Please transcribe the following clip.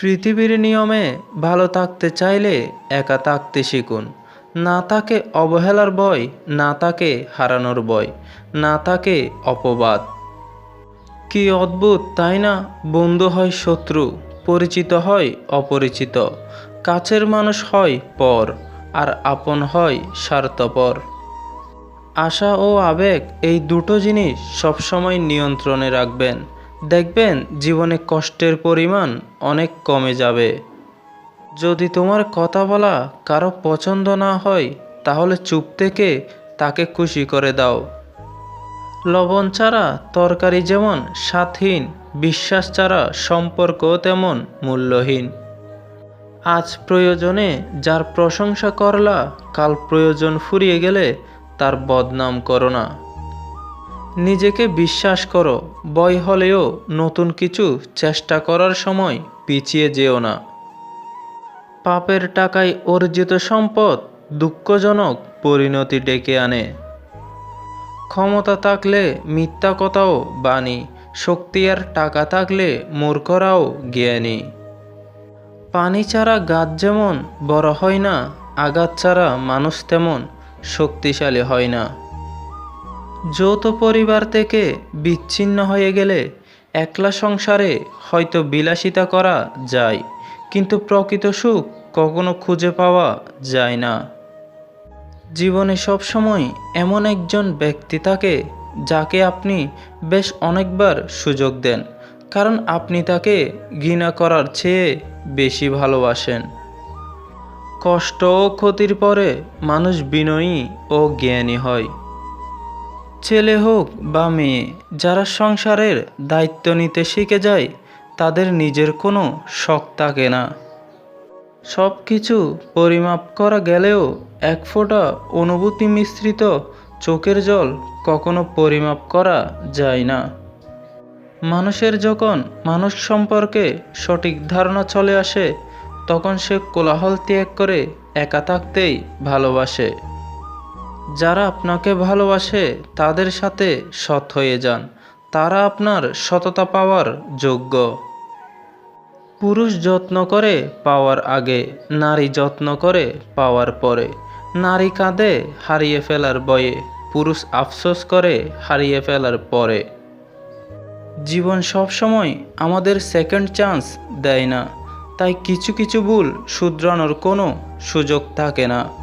পৃথিবীর নিয়মে ভালো থাকতে চাইলে একা থাকতে শিখুন। না তাকে অবহেলার ভয়, না তাকে হারানোর ভয়, না তাকে অপবাদ। কি অদ্ভুত, তাই না? বন্ধু হয় শত্রু, পরিচিত হয় অপরিচিত। কাছের মানুষ হয় পর, আর আপন হয় স্বার্থপর। আশা ও আবেগ, এই দুটো জিনিস সবসময় নিয়ন্ত্রণে রাখবেন। দেখবেন জীবনে কষ্টের পরিমাণ অনেক কমে যাবে। যদি তোমার কথা বলা কারও পছন্দ না হয়, তাহলে চুপ থেকে তাকে খুশি করে দাও। লবণ ছাড়া তরকারি যেমন স্বাদহীন বিশ্বাস ছাড়া সম্পর্কও তেমন মূল্যহীন। আজ প্রয়োজনে যার প্রশংসা করলা, কাল প্রয়োজন ফুরিয়ে গেলে তার বদনাম করো না। নিজেকে বিশ্বাস করো বয় হলেও নতুন কিছু চেষ্টা করার সময় পিছিয়ে যেও না। পাপের টাকায় অর্জিত সম্পদ দুঃখজনক পরিণতি ডেকে আনে। ক্ষমতা থাকলে মিথ্যা কথাও বাণী, শক্তি আর টাকা থাকলে মূর্খরাও জ্ঞানী। পানি ছাড়া গাছ যেমন বড় হয় না, আঘাত ছাড়া মানুষ তেমন শক্তিশালী হয় না। যৌথ পরিবার থেকে বিচ্ছিন্ন হয়ে গেলে একলা সংসারে হয়তো বিলাসিতা করা যায়, কিন্তু প্রকৃত সুখ কখনো খুঁজে পাওয়া যায় না। জীবনে সবসময় এমন একজন ব্যক্তি থাকে যাকে আপনি বেশ অনেকবার সুযোগ দেন, কারণ আপনি তাকে ঘৃণা করার চেয়ে বেশি ভালোবাসেন। কষ্ট ও ক্ষতির পরে মানুষ বিনয়ী ও জ্ঞানী হয়। ছেলে হোক বা মেয়ে, যারা সংসারের দায়িত্ব নিতে শিখে যায়, তাদের নিজের কোনো শখ থাকে না। সব কিছু পরিমাপ করা গেলেও এক ফোঁটা অনুভূতি মিশ্রিত চোখের জল কখনো পরিমাপ করা যায় না। মানুষের যখন মানুষ সম্পর্কে সঠিক ধারণা চলে আসে, তখন সে কোলাহল ত্যাগ করে একা থাকতেই ভালোবাসে। যারা আপনাকে ভালোবাসে, তাদের সাথে সৎ হয়ে যান। তারা আপনার সততা পাওয়ার যোগ্য। পুরুষ যত্ন করে পাওয়ার আগে, নারী যত্ন করে পাওয়ার পরে। নারী কাঁদে, হারিয়ে ফেলার বয়ে পুরুষ আফসোস করে, হারিয়ে ফেলার পরে। জীবন সবসময় আমাদের সেকেন্ড চান্স দেয় না। তাই কিছু কিছু ভুল শুধরানোর কোনো সুযোগ থাকে না।